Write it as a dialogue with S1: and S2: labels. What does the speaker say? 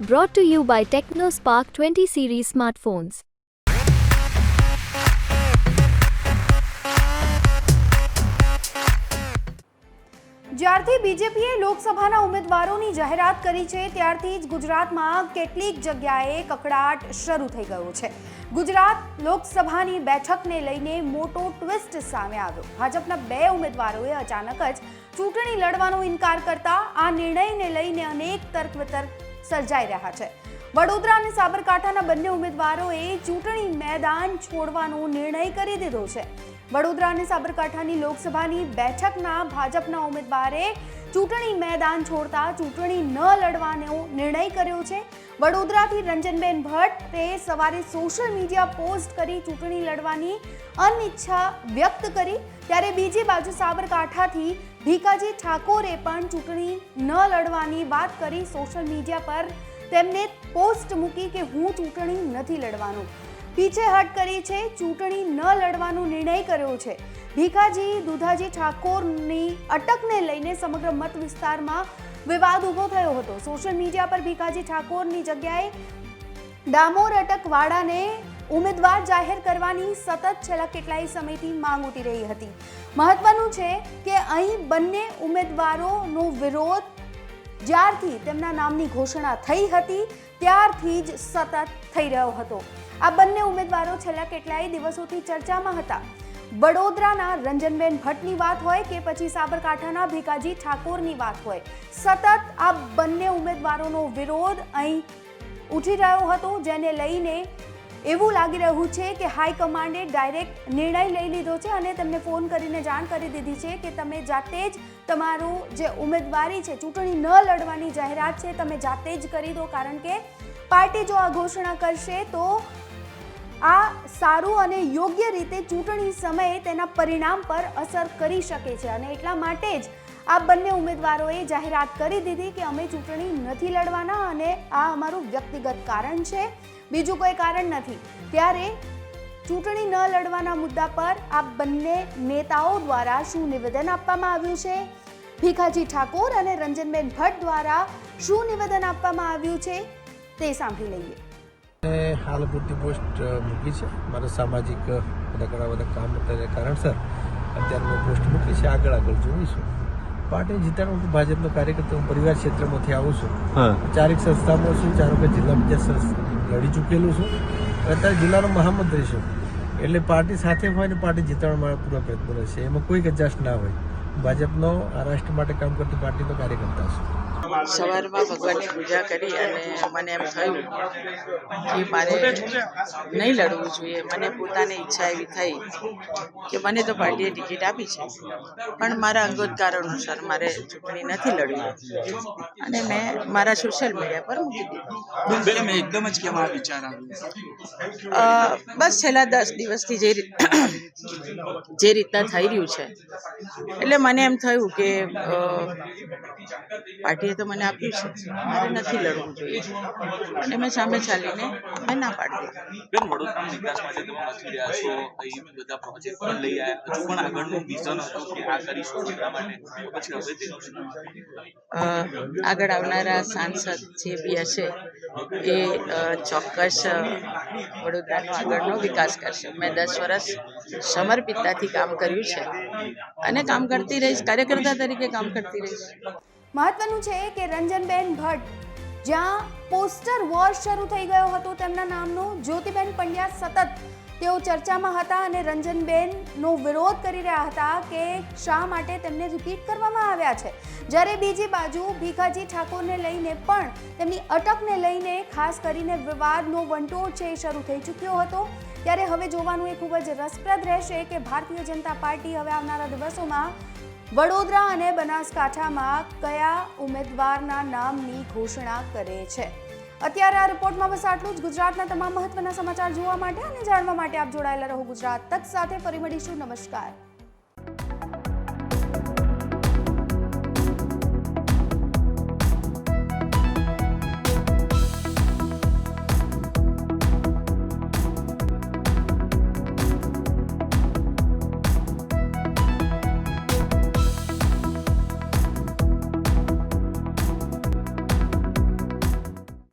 S1: Brought to you by TechnoSpark 20 series smartphones.
S2: જ્યારથી બીજેપીએ લોકસભાના ઉમેદવારોની જાહેરાત કરી છે, ત્યારથી જ ગુજરાતમાં કેટલીક જગ્યાએ કકડાટ શરૂ થઈ ગયો છે ગુજરાત લોકસભાની બેઠકને લઈને મોટો ટ્વિસ્ટ સામે આવ્યો ભાજપના બે ઉમેદવારોએ અચાનક જ ચૂંટણી લડવાનો ઇનકાર કરતા આ નિર્ણયને લઈને અનેક તર્ક વિતર્ક સર્જાઈ રહ્યા છે. વડોદરા અને સાબરકાંઠાના બંને ઉમેદવારોએ ચૂંટણી મેદાન છોડવાનો નિર્ણય કરી દીધો છે. વડોદરા અને સાબરકાંઠાની લોકસભાની બેઠકના ભાજપના ઉમેદવારે ચૂંટણી મેદાન છોડતા ચૂંટણી ન લડવાનો નિર્ણય કર્યો છે. વડોદરાથી રંજનબેન ભટ્ટે સવારે સોશિયલ મીડિયા પોસ્ટ કરી ચૂંટણી લડવાની અનિચ્છા વ્યક્ત કરી. ત્યારે બીજી બાજુ સાબરકાંઠાથી ભીખાજી ઠાકોરે પણ ચૂંટણી ન લડવાની વાત કરી. સોશિયલ મીડિયા પર તેમને પોસ્ટ મૂકી કે હું ચૂંટણી નથી લડવાનું. પીછેહટ કરી છે, ચૂંટણી ન લડવાનો નિર્ણય કર્યો છે. ભીખાજી, દુધાજી ઠાકોરની અટકને લઈને સમગ્ર મત વિસ્તારમાં વિવાદ ઊભો થયો હતો. સોશિયલ મીડિયા પર ભીખાજી ઠાકોરની જગ્યાએ ડામોર અટકવાળાને ઉમેદવાર જાહેર કરવાની સતત છેલ્લા કેટલાય સમયથી માંગ ઉઠી રહી હતી. મહત્વનું છે કે અહીં બંને ઉમેદવારોનો વિરોધ જ્યારથી તેમના નામની ઘોષણા થઈ હતી, ત્યારથી જ સતત થઈ રહ્યો હતો. આ બંને ઉમેદવારો છેલ્લા કેટલાય દિવસોથી ચર્ચામાં હતા. વડોદરાના રંજનબેન ભટ્ટની વાત હોય કે પછી સાબરકાંઠાના ભીકાજી ઠાકોરની વાત હોય, સતત આ બંને ઉમેદવારોનો વિરોધ અહીં ઉઠી રહ્યો હતો, જેને લઈને એવું લાગી રહ્યું છે કે હાઈકમાન્ડે ડાયરેક્ટ નિર્ણય લઈ લીધો છે અને તેમને ફોન કરીને જાણ કરી દીધી છે કે તમે જાતે જ તમારું જે ઉમેદવારી છે, ચૂંટણી ન લડવાની જાહેરાત છે, તમે જાતે જ કરી દો કારણ કે પાર્ટી જો આ ઘોષણા કરશે તો આ સારું અને યોગ્ય રીતે ચૂંટણી સમયે તેના પરિણામ પર અસર કરી શકે છે અને એટલા માટે જ આ બંને ઉમેદવારોએ જાહેરાત કરી દીધી કે અમે ચૂંટણી નથી લડવાના અને આ અમારું વ્યક્તિગત કારણ છે. બીજું કોઈ કારણ નથી. ત્યારે ચૂંટણી ન લડવાના મુદ્દા પર આ બંને નેતાઓ દ્વારા શું નિવેદન આપવામાં આવ્યું છે? ભીખાજી ઠાકોર અને રંજનબેન ભટ્ટ દ્વારા શું નિવેદન આપવામાં આવ્યું છે? તે સાંભળી લઈએ.
S3: મેં હાલ પૂરતી પોસ્ટ મૂકી છે. મારા સામાજિક બધા ઘણા બધા કામ હતા કારણસર અત્યારે મેં પોસ્ટ મૂકી છે. આગળ આગળ જોઈશું. પાર્ટી જીતાડો હું ભાજપનો કાર્યકર્તા હું પરિવાર ક્ષેત્રમાંથી આવું છું. ચારેક સંસ્થામાં છું. ચારો કે જિલ્લા સંસ્થા લડી ચૂકેલું છું. અને અત્યારે જિલ્લાનો મહામંત્રી છું. એટલે પાર્ટી સાથે હોય ને પાર્ટી જીતાડવા મારા પૂરા પ્રયત્ન રહેશે. એમાં કોઈ કચાશ ના હોય. ભાજપનો આ રાષ્ટ્ર માટે કામ કરતી પાર્ટીનો કાર્યકર્તા છું.
S4: સવારમાં ભગવાનની પૂજા કરી અને મને એમ થયું કે મારે નહીં લડવું જોઈએ. મને પોતાની ઈચ્છા એવી થઈ કે મને તો પાર્ટીએ ટિકિટ આપી છે. પણ મારા અંગત કારણોસર મારે ચૂંટણી નથી લડવી. અને મેં મારા સોશિયલ મીડિયા પર મૂકી દીધી.
S5: એકદમ જ આ વિચાર
S4: બસ છેલ્લા દસ દિવસથી જે જે રીતના થઈ રહ્યું છે. એટલે મને એમ થયું કે પાર્ટીએ તો મને આપ્યું છે. મારે નથી લડવું જોઈએ. અને મેં સામે ચાલીને મેં ના પાડી દીધી.
S5: બેન વડોદરાના વિકાસમાં જે તમે મચી રહ્યા છો અહીં બધા પ્રોજેક્ટ પણ લઈ આવ્યા. હજુ પણ આગળનું વિઝન હતું કે આ કરીશું એટલા માટે. પછી હવે તેનું
S4: અ, આગળ આવનારા સાંસદ જે બી હશે એ ચોક્કસ વડોદરાનો આગળનો વિકાસ કરશે. મેં દસ વર્ષ સમર્પિતતાથી કામ કર્યું છે. અને કામ કરતી રહીશ કાર્યકર્તા તરીકે કામ કરતી રહીશ.
S2: મહત્વનું છે કે રંજનબેન ભટ્ટ, જ્યાં પોસ્ટર વોર શરૂ થઈ ગયો હતો તેમના નામનો, જ્યોતિબેન પંડ્યા સતત તેઓ ચર્ચામાં હતા અને રંજનબેનનો વિરોધ કરી રહ્યા હતા કે શા માટે તેમને રિપીટ કરવામાં આવ્યા છે. જ્યારે બીજી બાજુ ભીખાજી ઠાકોરને લઈને પણ તેમની અટકને લઈને ખાસ કરીને વિવાદનો વંટોળ છે એ શરૂ થઈ ચૂક્યો હતો. ત્યારે હવે જોવાનું એ ખૂબ જ રસપ્રદ રહેશે કે ભારતીય જનતા પાર્ટી હવે આવનારા દિવસોમાં વડોદરા અને બનાસકાંઠામાં કયા ઉમેદવારના નામની ઘોષણા કરે છે. અત્યારે આ રિપોર્ટમાં બસ આટલું જ. ગુજરાતના તમામ મહત્વના સમાચાર જોવા માટે અને જાણવા માટે આપ જોડાયેલા રહો ગુજરાત તક સાથે. ફરી મળીશું. નમસ્કાર.